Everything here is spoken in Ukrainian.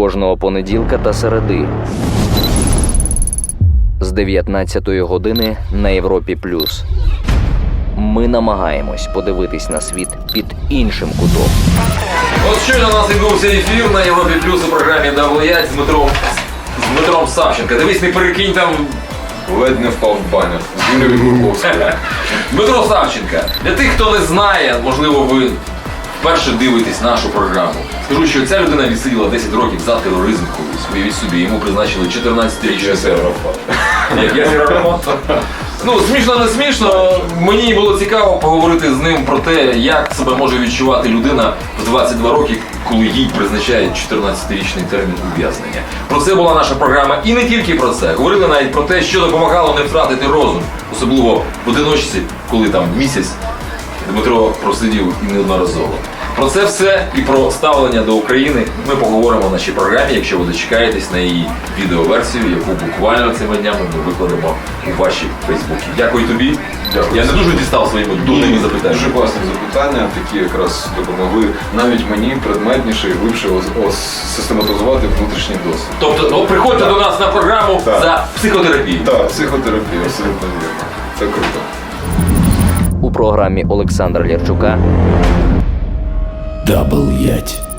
кожного понеділка та середи з 19 години на Європі Плюс. Ми намагаємось подивитись на світ під іншим кутом. От щойно у нас відбувся ефір на Європі Плюс у програмі «Давлиять» з Дмитром, з Дмитром Савченко. Дивись, не перекинь там Ледь не впав в банер. З Юлією Гурковською. Дмитро Савченко. Для тих, хто не знає, можливо, ви вперше дивитесь нашу програму. Скажу, що ця людина відсиділа 10 років за тероризм колись. Уявіть собі, йому призначили 14-річний Я терор. Як я? Ну, смішно, не смішно. Мені було цікаво поговорити з ним про те, як себе може відчувати людина в 22 роки, коли їй призначають 14-річний термін ув'язнення. Про це була наша програма, і не тільки про це. Говорили навіть про те, що допомагало не втратити розум, особливо в одиночці, коли там місяць Дмитро просидів і неодноразово. Про це все і про ставлення до України ми поговоримо в нашій програмі, якщо ви дочекаєтесь на її відеоверсію, яку буквально цими днями ми викладемо у ваші Фейсбуки. Дякую тобі. Дякую. Я не дуже дістав своїми дурними запитаннями. Дуже класні запитання, такі якраз допомогли навіть мені предметніше і глибше систематизувати внутрішній досвід. Тобто, ну приходьте так. до нас на програму так. за психотерапію. Так, психотерапію, абсолютно вірно. Це круто. У програмі Олександра Лярчука. Дабл ять.